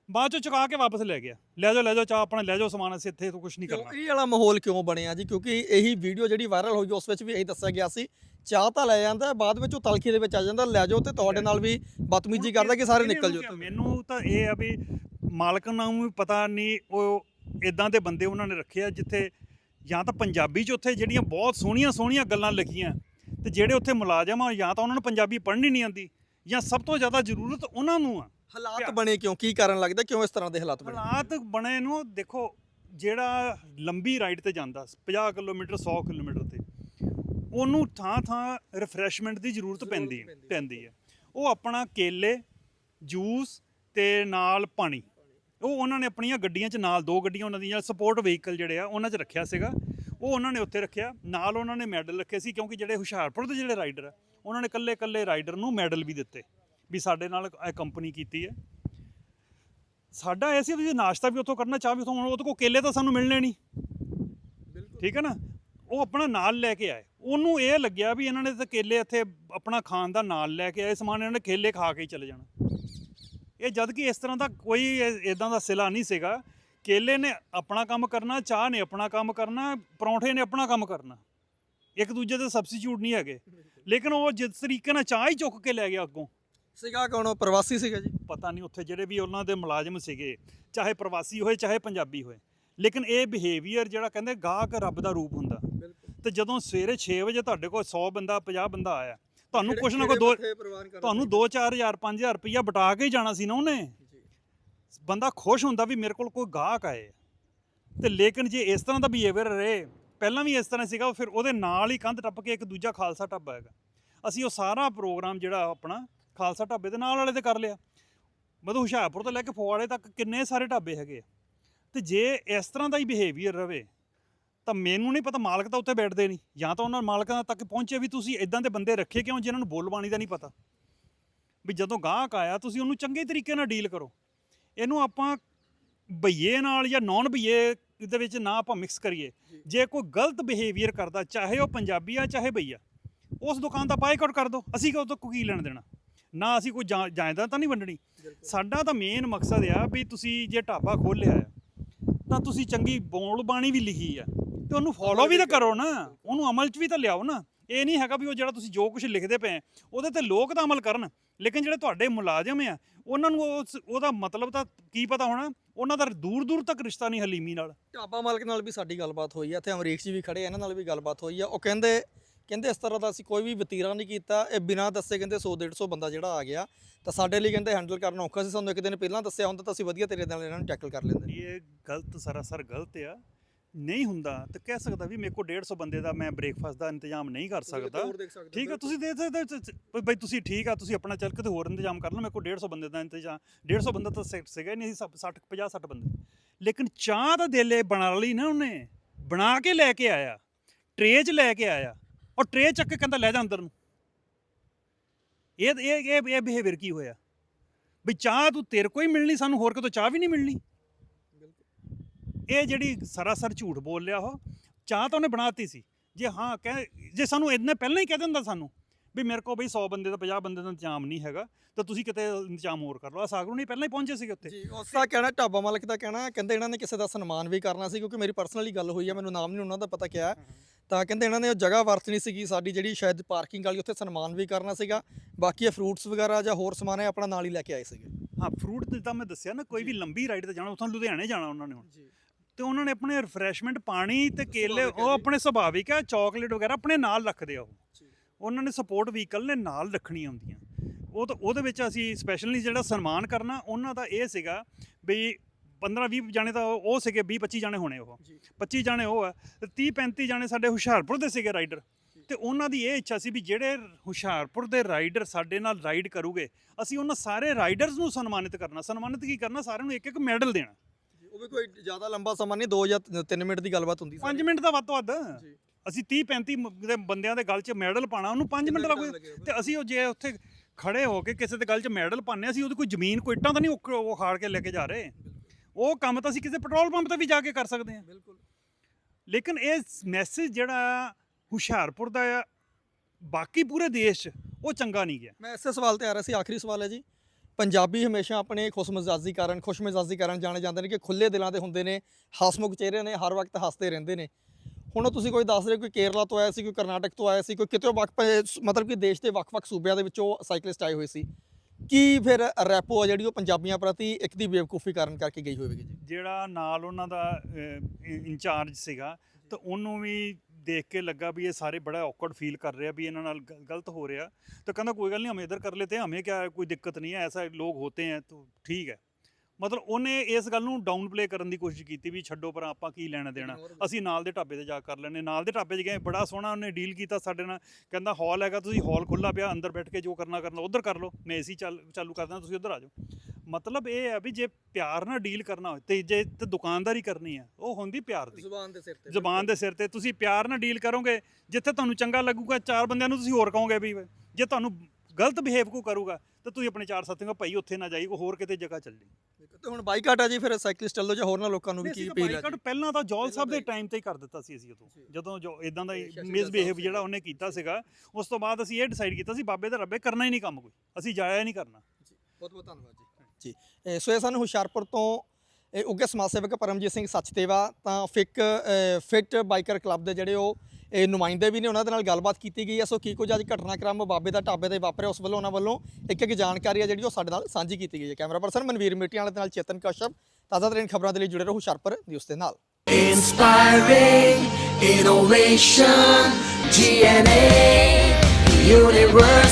S2: ਬਾਅਦ ਚੋਂ ਚੁਕਾ ਕੇ ਵਾਪਸ ਲੈ ਗਿਆ। ਲੈ ਜਾਓ ਲੈ ਜਾਓ ਚਾਹ ਆਪਣਾ ਲੈ ਜਾਓ ਸਮਾਨ ਅਸੀਂ ਇੱਥੇ ਤੋਂ ਕੁਝ ਨਹੀਂ ਕਰਨਾ।
S1: ਇਹ ਵਾਲਾ ਮਾਹੌਲ ਕਿਉਂ ਬਣਿਆ ਜੀ? ਕਿਉਂਕਿ ਇਹੀ ਵੀਡੀਓ ਜਿਹੜੀ ਵਾਇਰਲ ਹੋਈ ਉਸ ਵਿੱਚ ਵੀ ਇਹੀ ਦੱਸਿਆ ਗਿਆ ਸੀ। ਚਾਹ ਤਾਂ ਲੈ ਜਾਂਦਾ ਬਾਅਦ ਵਿੱਚ ਉਹ ਤਲਖੀ ਦੇ ਵਿੱਚ ਆ ਜਾਂਦਾ ਲੈ ਜਾਓ ਤੇ ਤੁਹਾਡੇ ਨਾਲ ਵੀ ਬਦਤਮੀਜ਼ੀ ਕਰਦਾ ਕਿ ਸਾਰੇ ਨਿਕਲ ਜਾਓ
S2: ਮੈਨੂੰ ਤਾਂ ਇਹ ਆ ਵੀ ਮਾਲਕ ਨੂੰ ਵੀ ਪਤਾ ਨਹੀਂ ਉਹ ਇਦਾਂ ਦੇ ਬੰਦੇ ਉਹਨਾਂ ਨੇ ਰੱਖੇ ਆ ਜਿੱਥੇ ਜਾਂ ਤਾਂ ਪੰਜਾਬੀ ਚ ਉੱਥੇ ਜਿਹੜੀਆਂ ਬਹੁਤ ਸੋਹਣੀਆਂ ਸੋਹਣੀਆਂ ਗੱਲਾਂ ਲਿਖੀਆਂ ਤੇ ਜਿਹੜੇ ਉੱਥੇ ਮੁਲਾਜ਼ਮ ਆ ਜਾਂ ਤਾਂ ਉਹਨਾਂ ਨੂੰ ਪੰਜਾਬੀ ਪੜ੍ਹਨੀ ਨਹੀਂ ਆਉਂਦੀ ਜਾਂ ਸਭ ਤੋਂ ਜ਼ਿਆਦਾ ਜ਼ਰੂਰਤ ਉਹਨਾਂ ਨੂੰ ਆ।
S1: ਹਾਲਾਤ ਬਣੇ ਕਿਉਂ? ਕੀ ਕਾਰਨ ਲੱਗਦਾ? ਕਿਉਂ ਇਸ ਤਰ੍ਹਾਂ ਦੇ ਹਾਲਾਤ ਬਣੇ?
S2: ਹਾਲਾਤ ਬਣੇ ਨੂੰ ਦੇਖੋ ਜਿਹੜਾ ਲੰਬੀ ਰਾਈਡ ਤੇ ਜਾਂਦਾ 50 ਕਿਲੋਮੀਟਰ 100 ਕਿਲੋਮੀਟਰ ਤੇ ਉਹਨੂੰ ਥਾਂ ਥਾਂ ਰਿਫਰੈਸ਼ਮੈਂਟ ਦੀ ਜ਼ਰੂਰਤ
S1: ਜ਼ਰੂਰਤ
S2: ਪੈਂਦੀ ਹੈ
S1: ਪੈਂਦੀ ਹੈ।
S2: ਪੈਂਦੀ ਹੈ। ਉਹ ਆਪਣਾ ਕੇਲੇ ਜੂਸ ਤੇ ਨਾਲ ਪਾਣੀ। ਉਹ ਉਹਨਾਂ ਨੇ ਆਪਣੀਆਂ ਗੱਡੀਆਂ 'ਚ ਨਾਲ ਦੋ ਗੱਡੀਆਂ ਉਹਨਾਂ ਦੀਆਂ ਸਪੋਰਟ ਵਹੀਕਲ ਜਿਹੜੇ ਆ ਉਹਨਾਂ 'ਚ ਰੱਖਿਆ ਸੀਗਾ। ਉਹ ਉਹਨਾਂ ਨੇ ਉੱਥੇ ਰੱਖਿਆ। ਨਾਲ ਉਹਨਾਂ ਨੇ ਮੈਡਲ ਰੱਖੇ ਸੀ ਕਿਉਂਕਿ ਜਿਹੜੇ ਹੁਸ਼ਿਆਰਪੁਰ ਦੇ ਜਿਹੜੇ ਰਾਈਡਰ ਆ ਉਹਨਾਂ ਨੇ ਇਕੱਲੇ ਇਕੱਲੇ ਰਾਈਡਰ ਨੂੰ ਮੈਡਲ ਵੀ ਦਿੱਤੇ। ਵੀ ਸਾਡੇ ਨਾਲ ਇਹ ਕੰਪਨੀ ਕੀਤੀ ਹੈ। ਸਾਡਾ ਇਹ ਸੀ ਵੀ ਜੇ ਨਾਸ਼ਤਾ ਵੀ ਉੱਥੋਂ ਕਰਨਾ ਚਾਹ ਵੀ ਉੱਥੋਂ ਉਹਦੇ ਕੋਲ ਕੇਲੇ ਤਾਂ ਸਾਨੂੰ ਮਿਲਣੇ ਨਹੀਂ। ਠੀਕ ਹੈ ਨਾ? ਉਹ ਆਪਣਾ ਨਾਲ ਲੈ ਕੇ ਆਏ। ਉਹਨੂੰ ਇਹ ਲੱਗਿਆ ਵੀ ਇਹਨਾਂ ਨੇ ਤਾਂ ਕੇਲੇ ਇੱਥੇ ਆਪਣਾ ਖਾਣ ਦਾ ਨਾਲ ਲੈ ਕੇ ਆਏ ਸਮਾਨ ਇਹਨਾਂ ਨੇ ਕੇਲੇ ਖਾ ਕੇ ਹੀ ਚਲੇ ਜਾਣਾ। ਇਹ ਜਦ ਕਿ ਇਸ ਤਰ੍ਹਾਂ ਦਾ ਕੋਈ ਇਦਾਂ ਦਾ ਸਿਲਾ ਨਹੀਂ ਸੀਗਾ। ਕੇਲੇ ਨੇ ਆਪਣਾ ਕੰਮ ਕਰਨਾ ਚਾਹ ਨੇ ਆਪਣਾ ਕੰਮ ਕਰਨਾ ਪਰੌਂਠੇ ਨੇ ਆਪਣਾ ਕੰਮ ਕਰਨਾ। ਇੱਕ ਦੂਜੇ ਦੇ ਸਬਸਟੀਟਿਊਟ ਨਹੀਂ ਹੈਗੇ। ਲੇਕਿਨ ਉਹ ਜਿਸ ਤਰੀਕੇ ਨਾਲ ਚਾਹ ਹੀ ਚੁੱਕ ਕੇ ਲੈ ਗਿਆ ਅੱਗੋਂ।
S1: ਸੀਗਾ ਕੌਣ? ਉਹ ਪ੍ਰਵਾਸੀ ਸੀਗਾ ਜੀ।
S2: ਪਤਾ ਨਹੀਂ ਉੱਥੇ ਜਿਹੜੇ ਵੀ ਉਹਨਾਂ ਦੇ ਮੁਲਾਜ਼ਮ ਸੀਗੇ ਚਾਹੇ ਪ੍ਰਵਾਸੀ ਹੋਏ ਚਾਹੇ ਪੰਜਾਬੀ ਹੋਏ। ਲੇਕਿਨ ਇਹ ਬਿਹੇਵੀਅਰ ਜਿਹੜਾ ਕਹਿੰਦੇ ਗਾਹਕ ਰੱਬ ਦਾ ਰੂਪ ਹੁੰਦਾ। ਤੇ ਜਦੋਂ ਸਵੇਰੇ 6 ਵਜੇ ਤੁਹਾਡੇ ਕੋਲ 100 ਬੰਦਾ 50 ਬੰਦਾ ਆਇਆ ਤੁਹਾਨੂੰ ਕੁਛ ਨਾ ਕੋਈ ਦੋ ਤੁਹਾਨੂੰ 2-4000 5000 ਰੁਪਈਆ ਬਟਾ ਕੇ ਹੀ ਜਾਣਾ ਸੀ ਨਾ ਉਹਨੇ। ਬੰਦਾ ਖੁਸ਼ ਹੁੰਦਾ ਵੀ ਮੇਰੇ ਕੋਲ ਕੋਈ ਗਾਹਕ ਆਏ। ਤੇ ਲੇਕਿਨ ਜੇ ਇਸ ਤਰ੍ਹਾਂ ਦਾ ਬਿਹੇਵੀਅਰ ਰਹੇ ਪਹਿਲਾਂ ਵੀ ਇਸ ਤਰ੍ਹਾਂ ਸੀਗਾ ਫਿਰ ਉਹਦੇ ਨਾਲ ਹੀ ਕੰਧ ਟੱਪ ਕੇ ਇੱਕ ਦੂਜਾ ਖਾਲਸਾ ਢਾਬਾ ਹੈਗਾ ਅਸੀਂ ਉਹ ਸਾਰਾ ਪ੍ਰੋਗਰਾਮ ਜਿਹੜਾ ਆਪਣਾ ਖਾਲਸਾ ਢਾਬੇ ਦੇ ਨਾਲ ਵਾਲੇ ਤੇ ਕਰ ਲਿਆ। ਮਤਲਬ ਹੁਸ਼ਿਆਰਪੁਰ ਤੋਂ ਲੈ ਕੇ ਫਗਵਾੜੇ ਤੱਕ ਕਿੰਨੇ ਸਾਰੇ ਢਾਬੇ ਹੈਗੇ ਆ। ਤੇ ਜੇ ਇਸ ਤਰ੍ਹਾਂ ਦਾ ਹੀ ਬਿਹੇਵੀਅਰ ਰਵੇ ਤਾਂ ਮੈਨੂੰ ਨਹੀਂ ਪਤਾ ਮਾਲਕ ਤਾਂ ਉੱਥੇ ਬੈਠਦੇ ਨਹੀਂ। ਜਾਂ ਤਾਂ ਉਹਨਾਂ ਮਾਲਕਾਂ ਤੱਕ ਪਹੁੰਚੇ ਵੀ ਤੁਸੀਂ ਇਦਾਂ ਦੇ ਬੰਦੇ ਰੱਖੇ ਕਿਉਂ ਜਿਨ੍ਹਾਂ ਨੂੰ ਬੋਲ ਬਾਣੀ ਦਾ ਨਹੀਂ ਪਤਾ। ਵੀ ਜਦੋਂ ਗਾਹਕ ਆਇਆ ਤੁਸੀਂ ਉਹਨੂੰ ਚੰਗੇ ਤਰੀਕੇ ਨਾਲ ਡੀਲ ਕਰੋ। ਇਹਨੂੰ ਆਪਾਂ ਬਈਏ ਨਾਲ ਜਾਂ ਨੌਨ ਬਈਏ ਦੇ ਵਿੱਚ ਨਾ ਆਪਾਂ ਮਿਕਸ ਕਰੀਏ।
S1: ਜੀ।
S2: ਕੋਈ ਗਲਤ ਬਿਹੇਵੀਅਰ ਕਰਦਾ ਚਾਹੇ ਉਹ ਪੰਜਾਬੀ ਆ ਚਾਹੇ ਬਈਆ ਉਸ ਦੁਕਾਨ ਦਾ ਬਾਈਕਾਟ ਕਰ ਦਿਓ ਅਸੀਂ ਕਿਉਂ ਤੋਂ ਕੀ ਲੈਣ ਦੇਣਾ? ਨਾ ਅਸੀਂ ਕੋਈ ਜਾ- ਜਾਇਦਾਦ ਤਾਂ ਨਹੀਂ ਵੰਡਣੀ। ਸਾਡਾ ਤਾਂ ਮੇਨ ਮਕਸਦ ਆ ਵੀ ਤੁਸੀਂ ਜੇ ਢਾਬਾ ਖੋਲ੍ਹਿਆ ਆ ਤਾਂ ਤੁਸੀਂ ਚੰਗੀ ਬੋਲ ਬਾਣੀ ਵੀ ਲਿਖੀ ਆ ਤੇ ਉਹਨੂੰ ਫੋਲੋ ਵੀ ਤਾਂ ਕਰੋ ਨਾ। ਉਹਨੂੰ ਅਮਲ 'ਚ ਵੀ ਤਾਂ ਲਿਆਓ ਨਾ। ਇਹ ਨਹੀਂ ਹੈਗਾ ਵੀ ਉਹ ਜਿਹੜਾ ਤੁਸੀਂ ਜੋ ਕੁਝ ਲਿਖਦੇ ਪਏ ਆ, ਉਹਦੇ ਤੇ ਲੋਕ ਤਾਂ ਅਮਲ ਕਰਨ ਲੇਕਿਨ ਜਿਹੜੇ ਤੁਹਾਡੇ ਮੁਲਾਜ਼ਮ ਆ ਉਹਨਾਂ ਨੂੰ ਉਹਦਾ ਮਤਲਬ ਤਾਂ ਕੀ ਪਤਾ ਹੋਣਾ ਉਹਨਾਂ ਦਾ ਦੂਰ ਦੂਰ ਤੱਕ ਰਿਸ਼ਤਾ ਨਹੀਂ ਹਲੀਮੀ ਨਾਲ।
S1: ਢਾਬਾ ਮਾਲਕ ਨਾਲ ਵੀ ਸਾਡੀ ਗੱਲਬਾਤ ਹੋਈ ਹੈ ਇੱਥੇ ਅਮਰੀਕ ਜੀ ਵੀ ਖੜੇ ਆ, ਇਹਨਾਂ ਨਾਲ ਵੀ ਗੱਲਬਾਤ ਹੋਈ ਆ। ਉਹ ਕਹਿੰਦੇ ਕਹਿੰਦੇ ਇਸ ਤਰ੍ਹਾਂ ਦਾ ਅਸੀਂ ਕੋਈ ਵੀ ਵਤੀਰਾ ਨਹੀਂ ਕੀਤਾ। ਇਹ ਬਿਨਾਂ ਦੱਸੇ ਕਹਿੰਦੇ 100 150 ਬੰਦਾ ਜਿਹੜਾ ਆ ਗਿਆ। ਤਾਂ ਸਾਡੇ ਲਈ ਕਹਿੰਦੇ ਹੈਂਡਲ ਕਰਨਾ ਔਖਾ ਸੀ। ਸਾਨੂੰ ਇੱਕ ਦਿਨ ਪਹਿਲਾਂ ਦੱਸਿਆ ਹੁੰਦਾ ਤਾਂ ਅਸੀਂ ਵਧੀਆ ਤੇਰੇ ਨਾਲ ਇਹਨਾਂ ਨੂੰ ਟੈਕਲ ਕਰ ਲੈਂਦੇ।
S2: ਇਹ ਗਲਤ ਸਰਾਸਰ ਗਲਤ ਆ। ਨਹੀਂ ਹੁੰਦਾ ਤੇ ਕਹਿ ਸਕਦਾ ਵੀ ਮੇਰੇ ਕੋਲ 150 ਬੰਦੇ ਦਾ ਮੈਂ ਬ੍ਰੇਕਫਾਸਟ ਦਾ ਇੰਤਜ਼ਾਮ ਨਹੀਂ ਕਰ ਸਕਦਾ। ਠੀਕ ਆ ਤੁਸੀਂ ਦੇ ਸਕਦੇ ਹੋ, ਬਈ ਤੁਸੀਂ ਠੀਕ ਆ ਤੁਸੀਂ ਆਪਣਾ ਚੱਲ ਕਿਤੇ ਹੋਰ ਇੰਤਜ਼ਾਮ ਕਰ ਲਓ। ਮੇਰੇ ਕੋਲ 150 ਬੰਦੇ ਦਾ ਇੰਤਜ਼ਾਮ 150 ਬੰਦਾ ਤਾਂ ਸੀਗਾ ਹੀ ਨਹੀਂ ਸੀ 60 50 60 ਬੰਦੇ। ਲੇਕਿਨ ਚਾਹ ਦਾ ਦਿਲ ਬਣਾ ਲਈ ਨਾ ਉਹਨੇ ਬਣਾ ਕੇ ਲੈ ਕੇ ਆਇਆ। ਟਰੇ 'ਚ ਲੈ ਕੇ ਆਇਆ। ਔਰ ਟਰੇ ਚੱਕ ਕੇ ਕਹਿੰਦਾ ਲੈ ਜਾ ਅੰਦਰ ਨੂੰ। ਇਹ ਇਹ ਇਹ ਇਹ ਬਿਹੇਵੀਅਰ ਕੀ ਹੋਇਆ? ਵੀ ਚਾਹ ਤੂੰ ਤੇਰੇ ਕੋਈ ਮਿਲਣੀ, ਸਾਨੂੰ ਹੋਰ ਕਿਤੋਂ ਚਾਹ ਵੀ ਨਹੀਂ ਮਿਲਣੀ? ਇਹ ਜਿਹੜੀ ਸਰਾਸਰ ਝੂਠ ਬੋਲ ਲਿਆ ਉਹ, ਚਾਹ ਤਾਂ ਉਹਨੇ ਬਣਾਤੀ ਸੀ। ਜੇ ਹਾਂ ਕਹਿ, ਜੇ ਸਾਨੂੰ ਇਹਨੇ ਪਹਿਲਾਂ ਹੀ ਕਹਿ ਦਿੰਦਾ ਸਾਨੂੰ ਵੀ ਮੇਰੇ ਕੋਲ ਬਈ 100 ਬੰਦੇ ਦਾ 50 ਬੰਦੇ ਦਾ ਇੰਤਜ਼ਾਮ ਨਹੀਂ ਹੈਗਾ, ਤਾਂ ਤੁਸੀਂ ਕਿਤੇ ਇੰਤਜ਼ਾਮ ਹੋਰ ਕਰ ਲਓ। ਆ ਸਾਗਰੂ ਨਹੀਂ ਪਹਿਲਾਂ ਹੀ ਪਹੁੰਚੇ ਸੀਗੇ ਉੱਥੇ।
S1: ਜੀ, ਉਸ ਦਾ ਕਹਿਣਾ, ਢਾਬਾ ਮਾਲਕ ਦਾ ਕਹਿਣਾ, ਕਹਿੰਦੇ ਇਹਨਾਂ ਨੇ ਕਿਸੇ ਦਾ ਸਨਮਾਨ ਵੀ ਕਰਨਾ ਸੀ, ਕਿਉਂਕਿ ਮੇਰੀ ਪਰਸਨਲੀ ਗੱਲ ਹੋਈ ਹੈ ਮੈਨੂੰ ਨਾਮ ਨਹੀਂ ਉਹਨਾਂ ਦਾ ਪਤਾ ਕਿਹਾ ਤਾਂ ਕਹਿੰਦੇ ਇਹਨਾਂ ਨੇ ਉਹ ਜਗ੍ਹਾ ਵਰਤਣੀ ਸੀਗੀ ਸਾਡੀ ਜਿਹੜੀ ਸ਼ਾਇਦ ਪਾਰਕਿੰਗ ਵਾਲੀ ਉੱਥੇ ਸਨਮਾਨ ਵੀ ਕਰਨਾ ਸੀਗਾ। ਬਾਕੀ ਇਹ ਫਰੂਟਸ ਵਗੈਰਾ ਜਾਂ ਹੋਰ ਸਮਾਨ ਹੈ ਆਪਣਾ ਨਾਲ ਹੀ ਲੈ ਕੇ ਆਏ ਸੀਗੇ।
S2: ਹਾਂ ਫਰੂਟ ਤੇ ਤਾਂ ਮੈਂ ਦੱਸਿਆ ਨਾ ਕੋਈ ਵੀ ਲੰਬੀ ਰਾਈਡ ਤੇ ਜਾਣਾ ਉੱਥੋਂ ਲੁਧਿਆਣੇ ਜਾਣਾ ਉਹਨਾਂ ਨੇ ਹੁਣ। ਤੇ ਉਹਨਾਂ ਨੇ ਆਪਣੇ ਰਿਫਰੈਸ਼ਮੈਂਟ ਪਾਣੀ ਤੇ ਕੇਲੇ ਉਹ। ਆਪਣੇ ਸੁਭਾਵਿਕ ਹੈ ਚਾਕਲੇਟ ਵਗੈਰਾ ਆਪਣੇ ਨਾਲ ਰੱਖਦੇ ਆ ਉਹ। ਉਹਨਾਂ ਨੇ ਸਪੋਰਟ ਵਹੀਕਲ ਨੇ ਨਾਲ ਰੱਖਣੀਆਂ ਹੁੰਦੀਆਂ। ਉਹ ਤਾਂ ਉਹਦੇ ਵਿੱਚ ਅਸੀਂ ਸਪੈਸ਼ਲੀ ਜਿਹੜਾ ਸਨਮਾਨ ਕਰਨਾ ਉਹਨਾਂ ਦਾ ਇਹ ਸੀਗਾ ਵੀ 15 20 ਜਾਣੇ ਤਾਂ ਉਹ ਸੀਗੇ 20 25 ਜਾਣੇ ਹੋਣੇ ਉਹ।
S1: ਜੀ।
S2: 25 ਜਾਣੇ ਉਹ ਆ। ਤੇ 30 35 ਜਾਣੇ ਸਾਡੇ ਹੁਸ਼ਿਆਰਪੁਰ ਦੇ ਸੀਗੇ ਰਾਈਡਰ ਤੇ ਉਹਨਾਂ ਦੀ ਇਹ ਇੱਛਾ ਸੀ ਵੀ ਜਿਹੜੇ ਹੁਸ਼ਿਆਰਪੁਰ ਦੇ ਰਾਈਡਰ ਸਾਡੇ ਨਾਲ ਰਾਈਡ ਕਰੂਗੇ ਅਸੀਂ ਉਹਨਾਂ ਸਾਰੇ ਰਾਈਡਰਸ ਨੂੰ ਸਨਮਾਨਿਤ ਕਰਨਾ। ਸਨਮਾਨਿਤ ਕੀ ਕਰਨਾ? ਸਾਰਿਆਂ ਨੂੰ ਇੱਕ ਇੱਕ ਮੈਡਲ ਦੇਣਾ
S1: ਉਹ ਵੀ ਕੋਈ ਜ਼ਿਆਦਾ ਲੰਬਾ ਸਮਾਂ ਨਹੀਂ 2 ਜਾਂ 3 ਮਿੰਟ ਦੀ ਗੱਲਬਾਤ ਹੁੰਦੀ
S2: 5 ਮਿੰਟ ਦਾ ਵੱਧ ਤੋਂ ਵੱਧ। ਅਸੀਂ 30 35 ਮ- ਦੇ ਬੰਦਿਆਂ ਦੇ ਗਲ 'ਚ ਮੈਡਲ ਪਾਣਾ ਉਹਨੂੰ 5 ਮਿੰਟ ਲੱਗੂ? ਤੇ ਅਸੀਂ ਉਹ ਜੇ ਉੱਥੇ ਖੜੇ ਹੋ ਕੇ ਕਿਸੇ ਦੇ ਗਲ 'ਚ ਮੈਡਲ ਪਾਣੇ ਅਸੀਂ ਉਹਦੀ ਕੋਈ ਜ਼ਮੀਨ ਕੋਈ ਇੱਟਾਂ ਤਾਂ ਨਹੀਂ ਉਹ ਖਾੜ ਕੇ ਲੈ ਕੇ ਜਾ ਰਹੇ। ਉਹ ਕੰਮ ਤਾਂ ਅਸੀਂ ਕਿਸੇ ਪੈਟਰੋਲ ਪੰਪ ਤੇ ਵੀ ਜਾ ਕੇ ਕਰ ਸਕਦੇ ਹਾਂ।
S1: ਬਿਲਕੁਲ।
S2: ਲੇਕਿਨ ਇਹ ਮੈਸੇਜ ਜਿਹੜਾ ਹੁਸ਼ਿਆਰਪੁਰ ਦਾ ਆ, ਬਾਕੀ ਪੂਰੇ ਦੇਸ਼ 'ਚ ਉਹ ਚੰਗਾ ਨਹੀਂ ਗਿਆ।
S1: ਮੈਂ ਇਸੇ ਸਵਾਲ ਤੇ ਆ ਰਿਹਾ ਸੀ ਆਖਰੀ ਸਵਾਲ ਹੈ ਜੀ। ਪੰਜਾਬੀ ਹਮੇਸ਼ਾ ਆਪਣੇ ਖੁਸ਼ਮਿਜ਼ਾਜੀ ਕਾਰਨ ਖੁਸ਼ਮਿਜ਼ਾਜੀ ਕਾਰਨ ਜਾਣੇ ਜਾਂਦੇ ਨੇ ਕਿ ਖੁੱਲੇ ਦਿਲਾਂ ਦੇ ਹੁੰਦੇ ਨੇ ਹਸਮੁਖ ਚਿਹਰੇ ਨੇ ਹਰ ਵਕਤ ਹੱਸਦੇ ਰਹਿੰਦੇ ਨੇ। ਹੁਣ ਤੁਸੀਂ ਕੋਈ ਦੱਸ ਰਹੇ ਕੋਈ ਕੇਰਲਾ ਤੋਂ ਆਇਆ ਸੀ ਕੋਈ ਕਰਨਾਟਕ ਤੋਂ ਆਇਆ ਸੀ ਕੋਈ ਕਿਤੇ ਵੱਖ ਮਤਲਬ ਕਿ ਦੇਸ਼ ਦੇ ਵੱਖ-ਵੱਖ ਸੂਬਿਆਂ ਦੇ ਵਿੱਚੋਂ ਸਾਈਕਲਿਸਟ ਆਏ ਹੋਏ ਸੀ। ਕੀ ਫਿਰ ਰੈਪੋ ਆ ਜਿਹੜੀ ਉਹ ਪੰਜਾਬੀਆਂ ਪ੍ਰਤੀ ਇੱਕ ਦੀ ਬੇਵਕੂਫੀ ਕਾਰਨ ਕਰਕੇ ਗਈ ਹੋਵੇਗੀ ਜੀ?
S2: ਜਿਹੜਾ ਨਾਲ ਉਹਨਾਂ ਦਾ ਇੰਚਾਰਜ ਸੀਗਾ, ਤਾਂ ਉਹਨੂੰ ਵੀ ਦੇਖ ਕੇ ਲੱਗਾ ਵੀ ਇਹ ਸਾਰੇ ਬੜਾ ਔਕਵਰਡ ਫੀਲ ਕਰ ਰਿਹਾ ਵੀ ਇਹਨਾਂ ਨਾਲ ਗਲਤ ਹੋ ਰਿਹਾ। ਤਾਂ ਕਹਿੰਦਾ ਕੋਈ ਗੱਲ ਨਹੀਂ ਹਮੇ ਇਧਰ ਕਰ ਲੈਤੇ ਹਮੇ ਕਿਆ, ਕੋਈ ਦਿੱਕਤ ਨਹੀਂ ਹੈ, ਐਸਾ ਲੋਕ ਹੋਤੇ ਹੈ, ਤਾਂ ਠੀਕ ਹੈ। ਮਤਲਬ ਉਹਨੇ ਇਸ ਗੱਲ ਨੂੰ ਡਾਊਨ ਪਲੇ ਕਰਨ ਦੀ ਕੋਸ਼ਿਸ਼ ਕੀਤੀ ਵੀ ਛੱਡੋ ਪਰ ਆਪਾਂ ਕੀ ਲੈਣਾ ਦੇਣਾ। ਅਸੀਂ ਨਾਲ ਦੇ ਢਾਬੇ ਤੇ ਜਾ ਕਰ ਲੈਣੇ ਨਾਲ ਦੇ ਢਾਬੇ 'ਚ ਗਏ ਬੜਾ ਸੋਹਣਾ ਉਹਨੇ ਡੀਲ ਕੀਤਾ ਸਾਡੇ ਨਾਲ। ਕਹਿੰਦਾ ਹਾਲ ਹੈਗਾ ਤੁਸੀਂ ਹਾਲ ਖੁੱਲਾ ਪਿਆ ਅੰਦਰ ਬੈਠ ਕੇ ਜੋ ਕਰਨਾ ਕਰਨਾ ਉਧਰ ਕਰ ਲਓ। ਮੈਂ ਏਸੀ ਚੱਲ ਚਾਲੂ ਕਰ ਦਿੰਦਾ ਤੁਸੀਂ ਉਧਰ ਆ ਜਾਓ। ਮਤਲਬ ਇਹ ਹੈ ਵੀ ਜੇ ਪਿਆਰ ਨਾਲ ਡੀਲ ਕਰਨਾ ਹੋਵੇ ਤੇ ਜੇ ਤੇ ਦੁਕਾਨਦਾਰੀ ਕਰਨੀ ਹੈ ਉਹ ਹੁੰਦੀ ਪਿਆਰ ਦੀ।
S1: ਜ਼ੁਬਾਨ ਦੇ ਸਿਰ ਤੇ
S2: ਜ਼ੁਬਾਨ ਦੇ ਸਿਰ ਤੇ। ਤੁਸੀਂ ਪਿਆਰ ਨਾਲ ਡੀਲ ਕਰੋਗੇ ਜਿੱਥੇ ਤੁਹਾਨੂੰ ਚੰਗਾ ਲੱਗੂਗਾ ਚਾਰ ਬੰਦਿਆਂ ਨੂੰ ਤੁਸੀਂ ਹੋਰ ਕਹੋਗੇ ਵੀ ਜੇ ਤੁਹਾਨੂੰ ਗਲਤ ਬਿਹੇਵ ਕੋ ਕਰੂਗਾ ਤਾਂ ਤੁਸੀਂ ਆਪਣੇ ਚਾਰ ਸਾਥੀਆਂ ਭਾਈ ਉੱਥੇ ਨਾ ਜਾਈ ਕੋ ਹੋਰ ਕਿਤੇ ਜਗ੍ਹਾ ਚੱਲ। ਜਾਈ
S1: ਤੇ ਹੁਣ ਬਾਈਕਾਟ ਆ ਜੀ ਫਿਰ ਸਾਈਕਲਿਸਟ ਚੱਲੋ ਜਾਂ ਹੋਰ ਨਾ ਲੋਕਾਂ ਨੂੰ ਵੀ ਕੀ ਅਪੀਲ ਹੈ
S2: ਬਾਈਕਾਟ ਪਹਿਲਾਂ ਤਾਂ ਜੌਲ ਸਾਹਿਬ ਦੇ ਟਾਈਮ ਤੇ ਹੀ ਕਰ ਦਿੱਤਾ ਸੀ ਅਸੀਂ ਉਦੋਂ। ਜਦੋਂ ਜੋ ਇਦਾਂ ਦਾ ਮਿਸਬਿਹੇਵ ਜਿਹੜਾ ਉਹਨੇ ਕੀਤਾ ਸੀਗਾ ਉਸ ਤੋਂ ਬਾਅਦ ਅਸੀਂ ਇਹ ਡਿਸਾਈਡ ਕੀਤਾ ਸੀ ਬਾਬੇ ਦਾ ਰੱਬੇ ਕਰਨਾ ਹੀ ਨਹੀਂ ਕੰਮ ਕੋਈ ਅਸੀਂ ਜਾਇਆ ਹੀ ਨਹੀਂ ਕਰਨਾ।
S1: ਬਹੁਤ ਬਹੁਤ ਧੰਨਵਾਦ ਜੀ। ਜੀ ਸੋ ਇਹ ਸਾਨੂੰ ਹੁਸ਼ਿਆਰਪੁਰ ਤੋਂ ਇਹ ਉੱਗੇ ਸਮਾਜ ਸੇਵਕ ਪਰਮਜੀਤ ਸਿੰਘ ਸਚਦੇਵਾ ਤਾਂ ਫਿਕ ਫਿਟ ਬਾਈਕਰ ਕਲੱਬ ਦੇ ਜਿਹੜੇ ਉਹ ਇਹ ਨੁਮਾਇੰਦੇ ਵੀ ਨੇ ਉਹਨਾਂ ਦੇ ਨਾਲ ਗੱਲਬਾਤ ਕੀਤੀ ਗਈ ਹੈ। ਸੋ ਕੀ ਕੁਝ ਅੱਜ ਘਟਨਾਕ੍ਰਮ ਬਾਬੇ ਦਾ ਢਾਬੇ ਤੇ ਵਾਪਰਿਆ ਉਸ ਵੱਲੋਂ ਉਹਨਾਂ ਵੱਲੋਂ ਇੱਕ ਇੱਕ ਜਾਣਕਾਰੀ ਹੈ ਜਿਹੜੀ ਉਹ ਸਾਡੇ ਨਾਲ ਸਾਂਝੀ ਕੀਤੀ ਗਈ ਹੈ। ਕੈਮਰਾ ਪਰਸਨ ਮਨਵੀਰ ਮਿੱਟੀਆਂ ਵਾਲੇ ਦੇ ਨਾਲ ਚੇਤਨ ਕਸ਼ਪ ਤਾਜ਼ਾ ਤਰੀਨ ਖਬਰਾਂ ਦੇ ਲਈ ਜੁੜੇ ਰਹੋ ਹੁਸ਼ਿਆਰਪੁਰ ਨਿਊਜ਼ ਦੇ ਨਾਲ।
S3: Inspiring innovation, GNA Universe.